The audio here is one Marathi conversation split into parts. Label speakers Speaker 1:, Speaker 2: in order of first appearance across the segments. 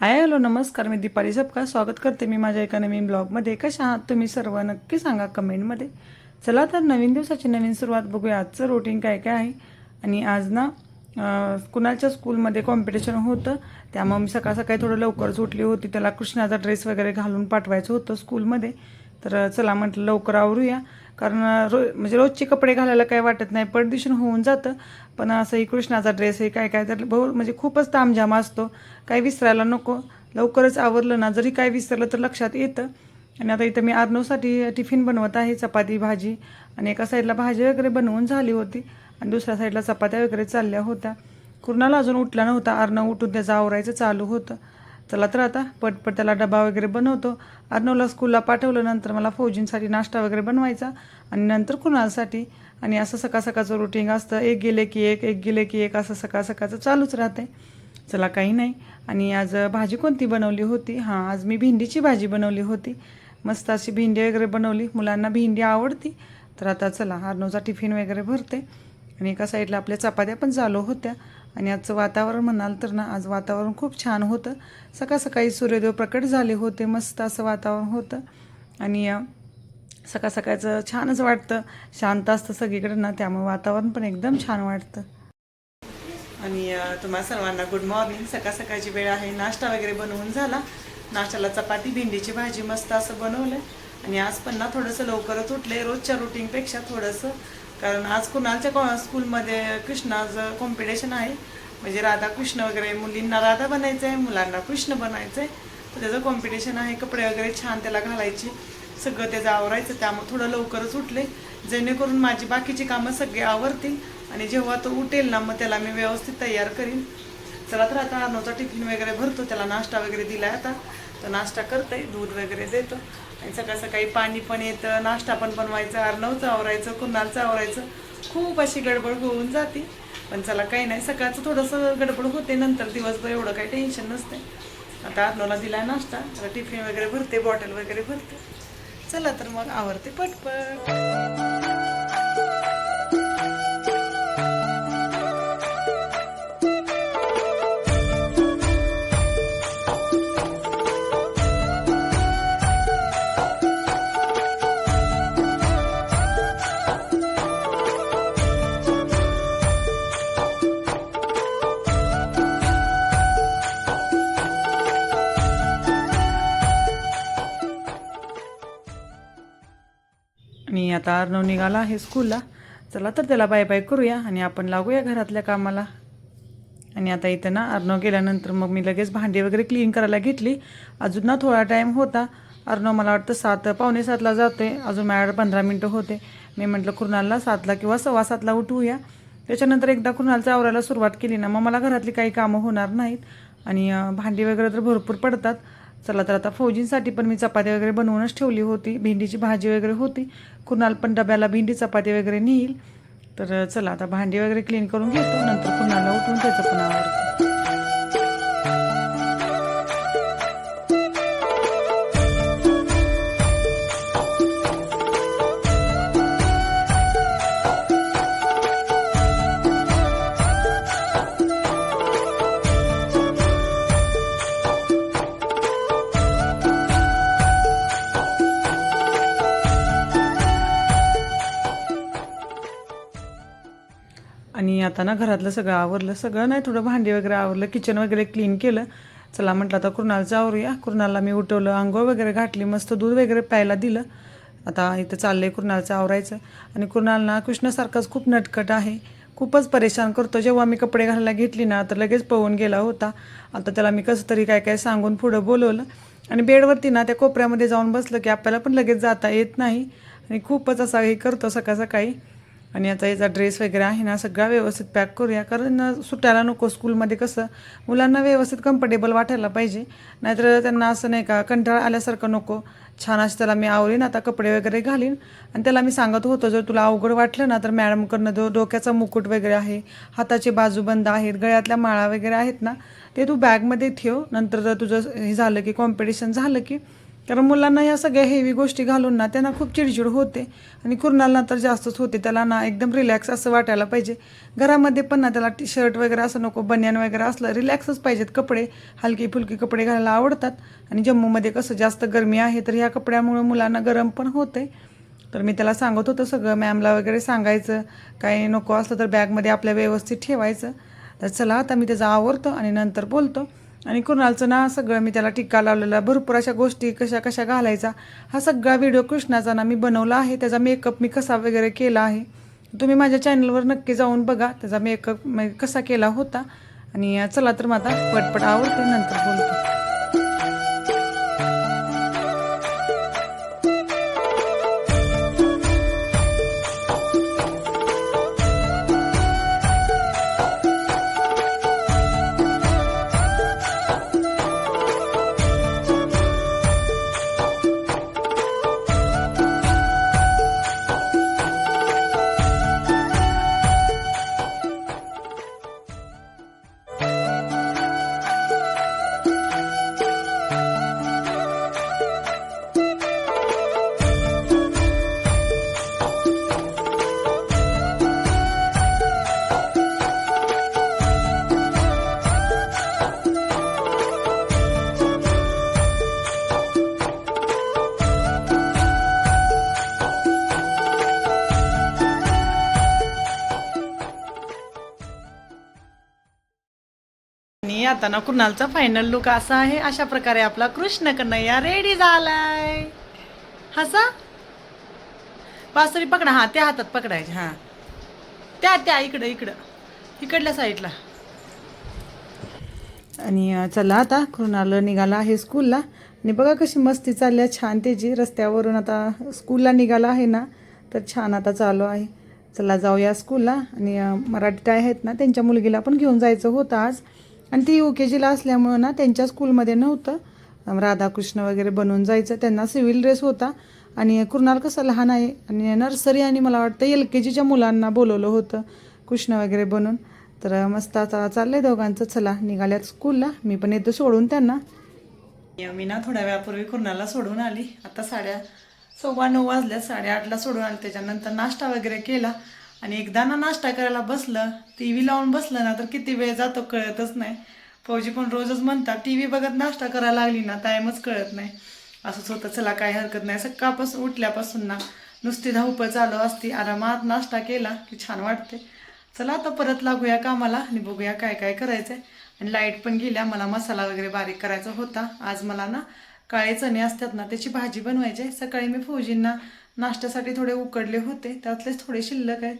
Speaker 1: हाय हॅलो नमस्कार मी दीपाली झपका. स्वागत करते मी माझ्या एका नवीन ब्लॉगमध्ये. कशा आहात तुम्ही सर्व? नक्की सांगा कमेंटमध्ये. चला तर नवीन दिवसाची नवीन सुरुवात बघूया. आजचं रुटीन काय काय आहे? आणि आज ना कुणाच्या स्कूलमध्ये कॉम्पिटिशन होतं? त्यामुळे मी सकाळ सकाळी थोडं लवकरच उठली होती. त्याला कृष्णाचा ड्रेस वगैरे घालून पाठवायचं होतं स्कूलमध्ये तर चला म्हटलं लवकर आवरूया. कारण रो म्हणजे रोजचे कपडे घालायला काय वाटत नाही. परदिवशी होऊन जातं. पण असंही कृष्णाचा ड्रेस काय काय तर बहु म्हणजे खूपच तामझाम असतो. काही विसरायला नको. लवकरच आवरलं ना जरी काय विसरलं तर लक्षात येतं. आणि आता इथं मी आरनोसाठी टिफिन बनवत आहे चपाती भाजी. आणि एका साईडला भाजी वगैरे बनवून झाली होती. आणि दुसऱ्या साईडला चपात्या वगैरे चालल्या होत्या. कुर्णाला अजून उठला नव्हता. अर्णव उठून त्याचं आवरायचं चालू होतं. चला तर आता पटपट त्याला डबा वगैरे बनवतो. अर्नोला स्कूलला पाठवलं नंतर मला फौजींसाठी नाश्ता वगैरे बनवायचा आणि नंतर कुणालसाठी. आणि असं सकाळ सकाळचं रुटीन असतं. एक गेले की एक एक गेले की एक असं सकाळ सकाळचं चालूच राहते चला काही नाही. आणि आज भाजी कोणती बनवली होती? हां आज मी भेंडीची भाजी बनवली होती. मस्त अशी भेंडी वगैरे बनवली. मुलांना भेंडी आवडती. तर आता चला अर्नवचा टिफिन वगैरे भरते. आणि एका साईडला आपल्या चपात्या पण चालू होत्या. आणि आजचं वातावरण म्हणाल तर ना आज वातावरण खूप छान होतं. सकाळ सकाळी सूर्योदय प्रकट झाले होते मस्त असं वातावरण होतं. आणि सकाळ सकाळचं छानच वाटतं. शांत असतं सगळीकडे ना त्यामुळे वातावरण पण एकदम छान वाटतं. आणि तुम्हा सर्वांना गुड मॉर्निंग सकाळ सकाळची वेळ आहे. नाश्ता वगैरे बनवून झाला. नाश्त्याला चपाती भेंडीची भाजी मस्त असं बनवलं. आणि आज पण ना थोडंसं लवकरच उठले रोजच्या रुटीनपेक्षा थोडंसं कारण आज कुणालच्या कॉ स्कूलमध्ये कृष्णाचं कॉम्पिटिशन आहे. म्हणजे राधा कृष्ण वगैरे मुलींना राधा बनायचं आहे मुलांना कृष्ण बनायचं आहे तर त्याचं कॉम्पिटिशन आहे कपडे वगैरे छान त्याला घालायची. सगळं त्याचं आवरायचं त्यामुळे थोडं लवकरच उठले. जेणेकरून माझी बाकीची कामं सगळी आवरतील आणि जेव्हा तो उठेल ना मग त्याला मी व्यवस्थित तयार करीन. चला तर आता अर्णवचा टिफिन वगैरे भरतो त्याला नाश्ता वगैरे दिला आता. तर नाश्ता करते दूध वगैरे देतो. आणि सकाळ सकाळी पाणी पण येतं नाश्ता पण बनवायचं अर्नवचं आवरायचं कुणालचं आवरायचं. खूप अशी गडबड होऊन जाते. पण चला काही नाही सकाळचं थोडंसं गडबड होते नंतर दिवसभर एवढं काही टेन्शन नसते. आता अर्नोला दिला नाश्ता तर टिफिन वगैरे भरते बॉटल वगैरे भरते. चला तर मग आवरते पटपट. आणि आता अर्णव निघाला आहे स्कूलला. चला तर त्याला बाय बाय करूया आणि आपण लागूया घरातल्या कामाला. आणि आता इथं ना अर्णव गेल्यानंतर मग मी लगेच भांडी वगैरे क्लीन करायला घेतली. अजून ना थोडा टाईम होता. अर्णव मला वाटतं सात पावणे सातला जाते अजून माझ्याकडे पंधरा मिनटं होते. मी म्हटलं कुणालला सातला किंवा सव्वा सातला उठवूया. त्याच्यानंतर एकदा कुणालचं आवरायला सुरुवात केली ना मग मला घरातली काही कामं होणार नाहीत. आणि भांडी वगैरे तर भरपूर पडतात. चला तर आता फौजींसाठी पण मी चपाती वगैरे बनवूनच ठेवली होती. भेंडीची भाजी वगैरे होती. कुणाल पण डब्याला भेंडी चपाती वगैरे नेईल. तर चला आता भांडी वगैरे क्लीन करून घेतो. नंतर कुणाला उठून त्याचं पण आवडतं आता ना घरातलं सगळं आवरलं. सगळं नाही थोडं भांडी वगैरे आवरलं किचन वगैरे क्लीन केलं. चला म्हटलं आता कृणालचं आवरूया. कुणाला मी उठवलं आंघोळ वगैरे घातली मस्त दूध वगैरे प्यायला दिलं. आता इथं चाललंय कृणालचं आवरायचं. आणि कृणालना कृष्णासारखाच खूप नटकट आहे. खूपच परेशान करतो. जेव्हा मी कपडे घालायला घेतली ना तर लगेच पळून गेला होता. आता त्याला मी कसं तरी काय काय सांगून पुढं बोलवलं. आणि बेडवरती ना त्या कोपऱ्यामध्ये जाऊन बसलं की आपल्याला पण लगेच जाता येत नाही. आणि खूपच असा हे करतो सकाळ सकाळी. आणि आता याचा ड्रेस वगैरे आहे ना सगळा व्यवस्थित पॅक करूया. कारण अ, सुटायला नको स्कूलमध्ये कसं मुलांना व्यवस्थित कम्फर्टेबल वाटायला पाहिजे. नाहीतर त्यांना असं नाही का कंटाळा आल्यासारखं नको. छान असं त्याला मी आवरीन आता कपडे वगैरे घालीन. आणि त्याला मी सांगत होतो जर तुला अवघड वाटलं ना तर मॅडमकडनं जो डोक्याचा मुकुट वगैरे आहे हाताचे बाजूबंद आहेत गळ्यातल्या माळा वगैरे आहेत ना ते तू बॅगमध्ये ठेव. नंतर जर तुझं हे झालं की कॉम्पिटिशन झालं की कारण मुलांना ह्या सगळ्या हेवी गोष्टी घालून ना त्यांना खूप चिडचिड होते. आणि कुरणाला तर जास्तच होते. त्याला ना एकदम रिलॅक्स असं वाटायला पाहिजे. घरामध्ये पण ना त्याला टी शर्ट वगैरे असं नको बनियान वगैरे असलं रिलॅक्सच पाहिजेत कपडे. हलके फुलके कपडे घालायला आवडतात. आणि जम्मूमध्ये कसं जास्त गरमी आहे तर ह्या कपड्यामुळे मुलांना गरम पण होते तर मी त्याला सांगत होतं सगळं. मॅमला वगैरे सांगायचं. काही नको असलं तर बॅगमध्ये आपल्या व्यवस्थित ठेवायचं. तर चला आता मी त्याचा आवरतो आणि नंतर बोलतो. आणि कुणालचं ना सगळं मी त्याला टिक्का लावलेला भरपूर अशा गोष्टी कशा कशा घालायचा. हा सगळा व्हिडिओ कृष्णाचा ना मी बनवला आहे. त्याचा मेकअप मी कसा वगैरे केला आहे. तुम्ही माझ्या चॅनलवर नक्की जाऊन बघा. त्याचा मेकअप कसा केला होता. आणि चला तर माझा पटपट आवडते नंतर बोलतो. जाताना आता ना कुणालचा फायनल लुक असा आहे? अशा प्रकारे आपला कृष्ण कन्हैया रेडी झालाय. हसा? बासरी पकडा. हा त्या हातात पकडायचे. हा. त्या त्या इकडं इकडं. इकडल्या साईडला आणि चला आता. कृणाल निघाला आहे स्कूलला आणि बघा कशी मस्ती चालली आहे. छान त्याची. रस्त्यावरून आता स्कूलला निघाला आहे ना तर छान आता चालू आहे. चला जाऊया स्कूलला आणि अं, मराठी आहेत ना त्यांच्या मुलगीला पण घेऊन जायचं होतं आज. आणि ती यू के जीला असल्यामुळं ना त्यांच्या स्कूलमध्ये नव्हतं. राधाकृष्ण वगैरे बनवून जायचं. त्यांना सिव्हिल ड्रेस होता. आणि कुणाल कसं लहान आहे आणि नर्सरी आणि मला वाटतं एल के जीच्या मुलांना बोलवलं होतं कृष्ण वगैरे बनून. तर मस्त आता चाललंय दोघांचं. चला निघाल्यात स्कूलला मी पण येतो सोडून त्यांना. मी ना थोड्या वेळापूर्वी कुर्णाला सोडून आली. आता साड्या सव्वा नऊ वाजल्या साडेआठला सोडून आली. त्याच्यानंतर नाश्ता वगैरे केला. आणि एकदा ना नाश्ता करायला बसलं टी व्ही लावून बसलं ना तर किती वेळ जातो कळतच नाही. फौजी पण रोजच म्हणतात टी व्ही बघत नाश्ता करायला लागली ना टाईमच कळत नाही. असंच होतं चला काही हरकत नाही. सकाळपासून उठल्यापासून ना नुसती धावपळ चालू असती. आरामात नाश्ता केला की छान वाटते. चला आता परत लागूया कामाला आणि बघूया काय काय करायचं आहे आणि लाइट पण गेल्या मला मसाला वगैरे बारीक करायचा होता. आज मला ना काळे चणे असतात ना त्याची भाजी बनवायची आहे. सकाळी मी फौजींना नाश्त्यासाठी थोडे उकडले होते. त्यातलेच थोडे शिल्लक आहेत.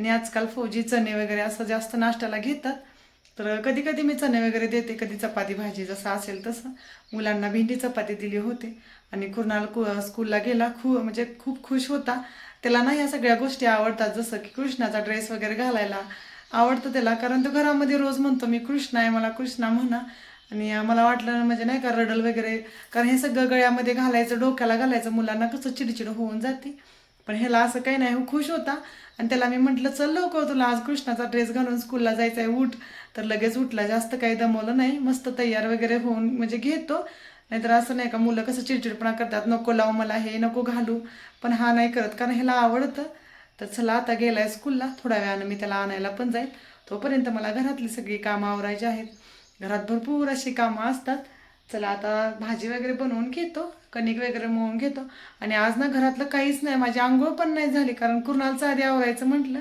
Speaker 1: आणि आजकाल फौजी चणे वगैरे असं जास्त नाश्त्याला घेतात. तर कधी कधी मी चणे वगैरे देते कधी चपाती भाजी जसं असेल तसं. मुलांना भेंडी चपाती दिली होती आणि कुणाल कु स्कूलला गेला खू म्हणजे खूप खुश होता. त्याला ना ह्या सगळ्या गोष्टी आवडतात जसं की कृष्णाचा ड्रेस वगैरे घालायला आवडतं त्याला. कारण तो घरामध्ये रोज म्हणतो मी कृष्ण आहे मला कृष्णा म्हणा. आणि मला वाटलं म्हणजे नाही का रडल वगैरे. कारण हे सगळं गळ्यामध्ये घालायचं डोक्याला घालायचं मुलांना कसं चिडचिड होऊन जाते. पण ह्याला असं काही नाही हो खुश होता. आणि त्याला मी म्हटलं चल लवकर तुला आज कृष्णाचा ड्रेस घालून स्कूलला जायचं आहे उठ. तर लगेच उठला जास्त काही दमवलं नाही. मस्त तयार वगैरे होऊन म्हणजे घेतो. नाहीतर असं नाही का मुलं कसं चिडचिडपणा करतात नको लावू मला हे नको घालू. पण हा नाही करत कारण ह्याला आवडतं. तर चला आता गेलाय स्कूलला. थोड्या वेळानं मी त्याला आणायला पण जाईल. तोपर्यंत मला घरातली सगळी कामं आवरायची आहेत. घरात भरपूर अशी कामं असतात. चला आता भाजी वगैरे बनवून घेतो कणिक वगैरे मळून घेतो. आणि आज ना घरातलं काहीच नाही माझी आंघोळ पण नाही झाली कारण कुणालचं आधी आवरायचं म्हटलं.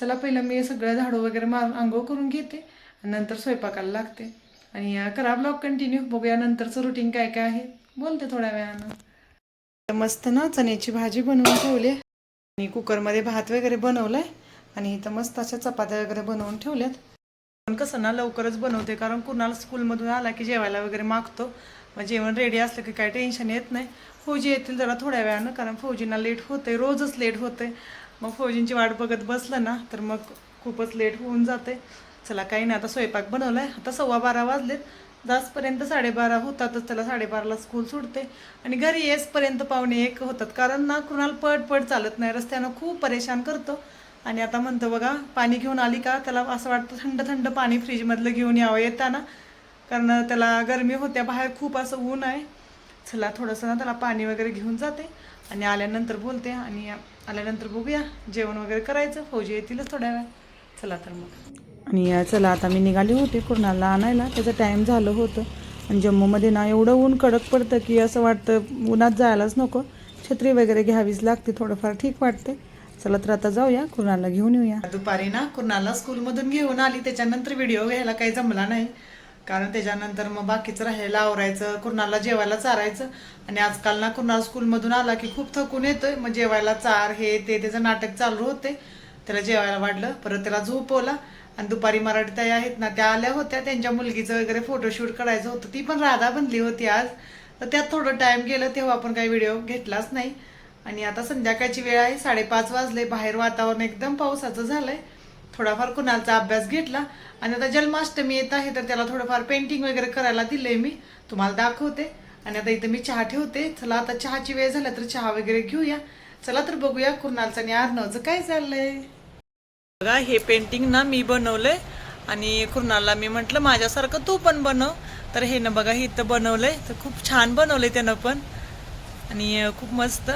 Speaker 1: चला पहिलं मी सगळं झाडू वगैरे मारून आंघोळ करून घेते आणि नंतर स्वयंपाकाला लागते. आणि करा ब्लॉग कंटिन्यू बघूया नंतरचं रुटीन काय काय आहे. बोलते थोड्या वेळानं. मस्त ना चण्याची भाजी बनवून ठेवली. आहे. आणि कुकरमध्ये भात वगैरे बनवलाय आणि इथं मस्त अशा चपात्या वगैरे बनवून ठेवल्यात. पण कसं ना लवकरच बनवते. कारण कुणाला स्कूलमधून आला की जेवायला वगैरे मागतो. मग जेवण रेडी असलं की काही टेन्शन येत नाही. फौजी येतील जरा थोड्या वेळानं कारण फौजींना लेट होते रोजच लेट होते मग फौजींची वाट बघत बसलं ना तर मग खूपच लेट होऊन जाते. चला काही नाही. आता स्वयंपाक बनवलाय. आता सव्वा बारा वाजलेत. जासपर्यंत साडेबारा होतातच. त्याला साडेबाराला स्कूल सुटते. आणि घरी येसपर्यंत पाहुणे एक होतात. कारण ना कुणाला पट पट चालत नाही. रस्त्यानं खूप परेशान करतो. आणि आता म्हणतो बघा पाणी घेऊन आली का त्याला असं वाटतं थंड थंड पाणी फ्रीजमधलं घेऊन यावं येताना. कारण त्याला गरमी होत्या बाहेर खूप असं ऊन आहे. चला थोडंसं ना त्याला पाणी वगैरे घेऊन जाते. आणि आल्यानंतर बोलते आणि आल्यानंतर बघूया जेवण वगैरे करायचं फौजी येतीलच थोड्या वेळ. चला तर मग. आणि चला आता मी निघाली होते कुर्णाला आणायला त्याचं टाईम झालं होतं. आणि जम्मूमध्ये ना एवढं ऊन कडक पडतं की असं वाटतं उन्हात जायलाच नको. छत्री वगैरे घ्यावीच लागते थोडंफार ठीक वाटते. चला तर आता जाऊया कुणाला घेऊन येऊया. दुपारी ना कुणाला स्कूलमधून घेऊन आली त्याच्यानंतर व्हिडिओ घ्यायला काही जमला नाही. कारण त्याच्यानंतर मग बाकीचं राहायला आवरायचं कुणाला जेवायला चारायचं. आणि आजकाल ना कुणाला स्कूलमधून आला की खूप थकून येतोय. मग जेवायला चार हे ते त्याचं नाटक चालू होते. त्याला जेवायला वाढलं परत त्याला झोपवला आणि दुपारी मराठी ताई आहेत ना त्या आल्या होत्या. त्यांच्या मुलगीचं वगैरे फोटोशूट करायचं होतं. ती पण राधा बनली होती आज. तर त्यात थोडं टाईम गेलं तेव्हा आपण काही व्हिडिओ घेतलाच नाही. आणि आता संध्याकाळची वेळ आहे साडेपाच वाजले बाहेर वातावरण एकदम पावसाचं झालंय. थोडाफार कुणालचा अभ्यास घेतला आणि आता जन्माष्टमी येत आहे तर त्याला थोडंफार पेंटिंग वगैरे करायला दिलंय मी. तुम्हाला दाखवते. आणि आता इथं मी चहा ठेवते. चला आता चहाची वेळ झाला तर चहा वगैरे घेऊया. चला तर बघूया कुणालचं आणि अर्णवचं काय चाललंय. बघा हे पेंटिंग ना मी बनवलंय. आणि कुर्णाला मी म्हटलं माझ्यासारखं तू पण बनव. तर हे ना बघा हे इथं बनवलंय. तर खूप छान बनवलंय त्यानं पण. आणि खूप मस्त.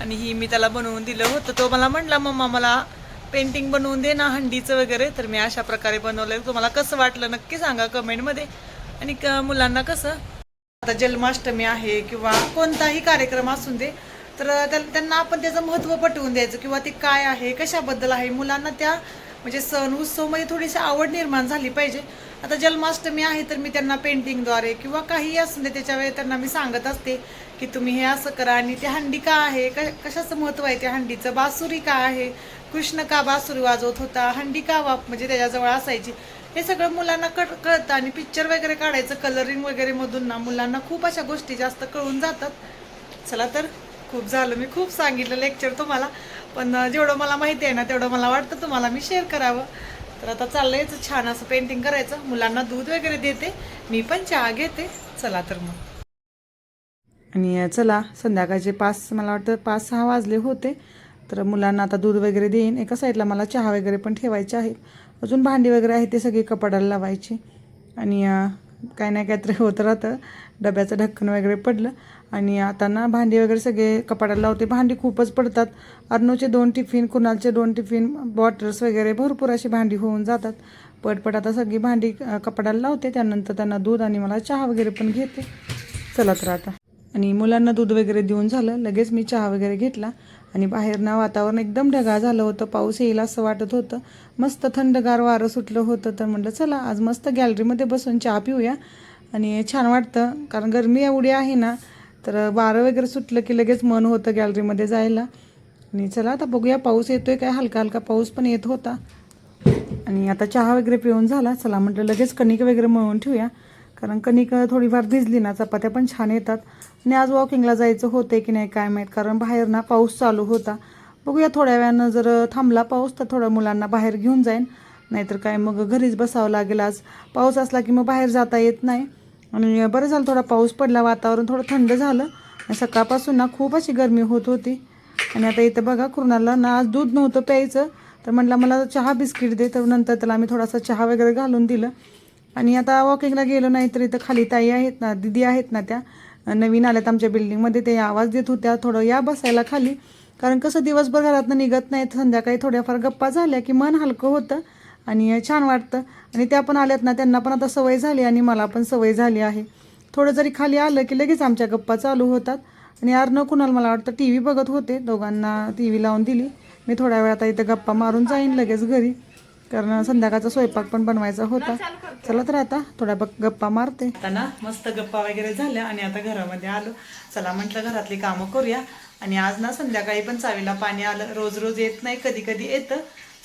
Speaker 1: आणि ही मी त्याला बनवून दिलं होतं. तो मला म्हटला मम्मा मला पेंटिंग बनवून दे ना हंडीचं वगैरे. तर मी अशा प्रकारे बनवलं तुम्हाला कसं वाटलं नक्की सांगा कमेंटमध्ये. आणि क- मुलांना कसं? आता जन्माष्टमी आहे किंवा कोणताही कार्यक्रम असून दे तर त्या- त्यांना आपण त्याचं महत्त्व पटवून द्यायचं किंवा ते काय आहे कशाबद्दल आहे. मुलांना त्या म्हणजे सण उत्सवमध्ये थोडीशी आवड निर्माण झाली पाहिजे. आता जन्माष्टमी आहे तर मी त्यांना पेंटिंगद्वारे किंवा काही असून दे त्याच्या वेळी त्यांना मी सांगत असते की तुम्ही हे असं करा आणि ते हंडी का आहे? क- कशाचं महत्त्व आहे त्या हंडीचं? बासुरी का आहे? कृष्ण का बासुरी वाजवत होता? हंडी का वाप म्हणजे त्याच्याजवळ असायची? हे सगळं मुलांना कळ कळतं आणि पिक्चर वगैरे काढायचं कलरिंग वगैरे मधून ना मुलांना खूप अशा गोष्टी जास्त कळून जातात. चला तर खूप झालं. मी खूप सांगितलं लेक्चर तुम्हाला. पण जेवढं मला माहिती आहे ना तेवढं मला वाटतं तुम्हाला मी शेअर करावं. तर आता चाललंय छान असं पेंटिंग करायचं. मुलांना दूध वगैरे देते. मी पण चहा घेते. चला तर मग. आणि चला संध्याकाळचे पाच मला वाटतं पाच सहा वाजले होते. तर मुलांना आता दूध वगैरे देईन. एका साईडला मला चहा वगैरे पण ठेवायचे आहेत. अजून भांडी वगैरे आहे ते सगळी कपाडाला लावायची. आणि काय नाही काहीतरी होत राहतं. डब्याचं ढक्कन वगैरे पडलं. आणि आता ना भांडी वगैरे सगळे कपाडाला लावते. भांडी खूपच पडतात. अर्नूचे दोन टिफिन कुणालचे दोन टिफिन बॉटल्स वगैरे भरपूर अशी भांडी होऊन जातात. पटपट आता सगळी भांडी अं, कपाडाला लावते. त्यानंतर त्यांना दूध आणि मला चहा वगैरे पण घेते. चला तर आता. आणि मुलांना दूध वगैरे देऊन झालं. लगेच मी चहा वगैरे घेतला. आणि बाहेर ना वातावरण एकदम ढगाळ झालं होतं. पाऊस येईल असं वाटत होतं. मस्त थंडगार वारं सुटलं होतं. तर म्हटलं चला आज मस्त गॅलरीमध्ये बसून चहा पिऊया. आणि छान वाटतं. कारण गरमी एवढी आहे ना तर वारं वगैरे सुटलं की लगेच मन होतं गॅलरीमध्ये जायला. आणि चला आता बघूया पाऊस येतोय काय? हलका हलका पाऊस पण येत होता. आणि आता चहा वगैरे पिऊन झाला. चला म्हटलं लगेच कणिक वगैरे मळून ठेवूया. कारण कणिक थोडीफार भिजली ना चपात्या पण छान येतात. आणि आज वॉकिंगला जायचं होते की नाही काय माहीत? कारण बाहेर ना पाऊस चालू होता. बघूया थोड्या वेळानं जर थांबला पाऊस तर थोड्या मुलांना बाहेर घेऊन जाईन. नाहीतर काय मग घरीच बसावं लागेल आज. पाऊस असला की मग बाहेर जाता येत नाही. आणि बरं झालं थोडा पाऊस पडला वातावरण थोडं थंड झालं. आणि सकाळपासून ना खूप अशी गरमी होत होती. आणि आता इथं बघा कुणाला ना आज दूध नव्हतं प्यायचं. तर म्हटलं मला चहा बिस्किट दे. तर नंतर त्याला आम्ही थोडासा चहा वगैरे घालून दिलं. आणि आता वॉकिंगला गेलो नाही तर इथं खाली ताई आहेत ना दिदी आहेत ना त्या नवीन आल्यात आमच्या बिल्डिंगमध्ये ते आवाज देत होत्या थोडं या बसायला खाली. कारण कसं दिवसभर घरातनं निघत नाहीत संध्याकाळी थोड्याफार गप्पा झाल्या की मन हलकं होतं. आणि छान वाटतं. आणि त्या पण आल्यात ना त्यांना पण आता सवय झाली आणि मला पण सवय झाली आहे. थोडं जरी खाली आलं की लगेच आमच्या गप्पा चालू होतात. आणि यार न कुणाला मला वाटतं टी व्ही बघत होते. दोघांना टी व्ही लावून दिली. मी थोड्या वेळात इथं गप्पा मारून जाईन लगेच घरी. कारण संध्याकाळचा स्वयंपाक पण बनवायचा होता. चला तर आता थोड्या बघ- गप्पा मारते. त्यांना ना मस्त गप्पा वगैरे झाल्या आणि आता घरामध्ये आलो. चला म्हटलं घरातली कामं करूया. आणि आज ना संध्याकाळी पण चावीला पाणी आलं. रोज रोज येत नाही कधी कधी येतं.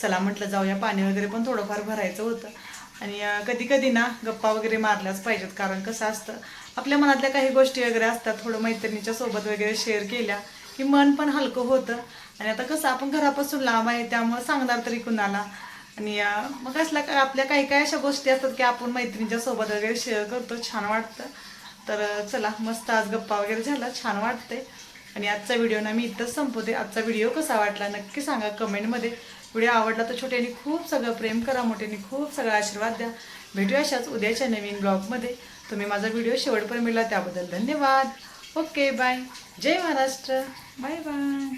Speaker 1: चला म्हटलं जाऊया पाणी वगैरे पण थोडंफार भरायचं होतं. आणि कधी कधी ना गप्पा वगैरे मारल्याच पाहिजेत कारण कसं असतं आपल्या मनातल्या काही गोष्टी वगैरे असतात थोडं मैत्रिणीच्या सोबत वगैरे शेअर केल्या की मन पण हलकं होतं. आणि आता कसं आपण घरापासून लांब आहे त्यामुळं सांगणार तरी कुणाला? आणि मग असल्या का- आपल्या काही काही अशा गोष्टी असतात की आपण मैत्रिणीच्या सोबत वगैरे शेअर करतो छान वाटतं. तर चला मस्त आज गप्पा वगैरे झाला छान वाटते आणि आजचा व्हिडिओ ना मी इथंच संपवते. आजचा व्हिडिओ कसा वाटला नक्की सांगा कमेंटमध्ये. व्हिडिओ आवडला तर छोट्याने खूप सगळं प्रेम करा मोठ्याने खूप सगळा आशीर्वाद द्या. भेटूया अशाच उद्याच्या नवीन ब्लॉगमध्ये. तुम्ही माझा व्हिडिओ शेवटपर्यंत मिळाला त्याबद्दल धन्यवाद. Okay bye. जय महाराष्ट्र. Bye bye.